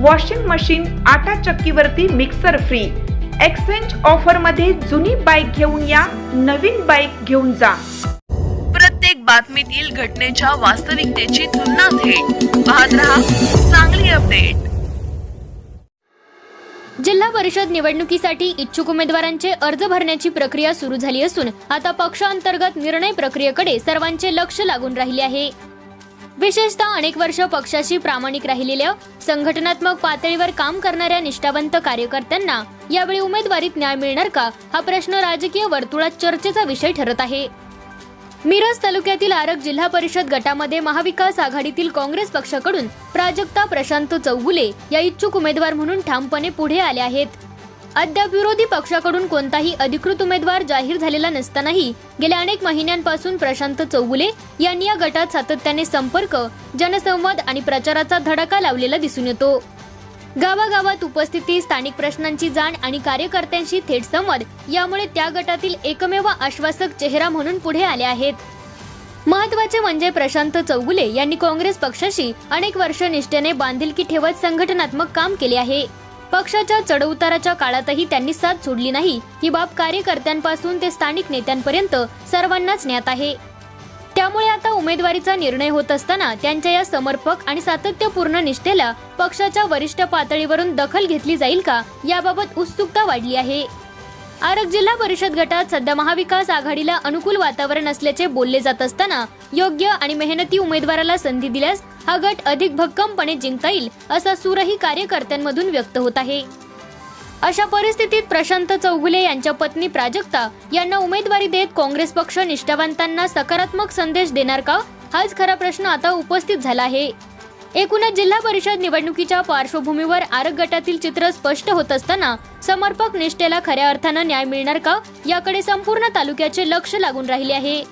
Washing machine आटा चक्कीवरती mixer free exchange ऑफरमध्ये जुनी बाईक घेऊन या नवीन बाईक घेऊन जा. प्रत्येक बातमीतील घटनेच्या वास्तविकतेची तुलना थेट. पाहत रहा चांगली अपडेट जिल्हा परिषद निवडणुकीसाठी इच्छुक उमेदवारांचे अर्ज भरण्याची प्रक्रिया सुरू झाली असून आता पक्षांतर्गत निर्णय प्रक्रियेकडे सर्वांचे लक्ष लागून राहिले आहे. विशेषतः अनेक वर्ष पक्षाशी प्रामाणिक राहिलेल्या संघटनात्मक पातळीवर काम करणाऱ्या निष्ठावंत कार्यकर्त्यांना यावेळी उमेदवारीत न्याय मिळणार का हा प्रश्न राजकीय वर्तुळात चर्चेचा विषय ठरत आहे. मिरज तालुक्यातील आरग जिल्हा परिषद गटामध्ये महाविकास आघाडीतील काँग्रेस पक्षाकडून प्राजक्ता प्रशांत चौगुले या इच्छुक उमेदवार म्हणून ठामपणे पुढे आले आहेत. अद्याप विरोधी पक्षाकडून कोणताही अधिकृत उमेदवार जाहीर झालेला नसतानाही गेल्या अनेक महिन्यांपासून प्रशांत चौगुले यांनी या गटात सातत्याने संपर्क जनसंवाद आणि प्रचाराचा धडाका लावलेला दिसून येतो. गावागावात उपस्थिती स्थानिक प्रश्नांची जाण आणि कार्यकर्त्यांशी थेट संवाद यामुळे त्या गटातील एकमेव आश्वासक चेहरा म्हणून पुढे आले आहेत. महत्त्वाचे म्हणजे प्रशांत चौगुले यांनी काँग्रेस पक्षाशी अनेक वर्ष निष्ठेने बांधिलकी ठेवत संघटनात्मक काम केले आहे. पक्षाच्या चढउताराच्या काळातही त्यांनी साथ सोडली नाही. ही बाब कार्यकर्त्यांपासून ते स्थानिक नेत्यांपर्यंत सर्वांनाच ज्ञात आहे. त्यामुळे आता उमेदवारीचा निर्णय होत असताना त्यांच्या या समर्पक आणि सातत्यपूर्ण निष्ठेला पक्षाच्या वरिष्ठ पातळीवरून दखल घेतली जाईल का याबाबत उत्सुकता वाढली आहे. आरग जिल्हा परिषद गटात सध्या महाविकास आघाडीला अनुकूल वातावरण असल्याचे बोलले जात असताना योग्य आणि मेहनती उमेदवाराला संधी दिल्यास हा गट अधिक भक्कमपणे जिंकता येईल असा सूरही कार्यकर्त्यांमधून व्यक्त होत आहे. अशा परिस्थितीत प्रशांत चौगुले यांच्या पत्नी प्राजक्ता यांना उमेदवारी देत काँग्रेस पक्ष निष्ठावंतांना सकारात्मक संदेश देणार का? हाच खरा प्रश्न आता उपस्थित झाला आहे. एकूणच जिल्हा परिषद निवडणुकीच्या पार्श्वभूमीवर आरग गटातील चित्र स्पष्ट होत असताना समर्पक निष्ठेला खऱ्या अर्थानं न्याय मिळणार का? याकडे संपूर्ण तालुक्याचे लक्ष लागून राहिले आहे.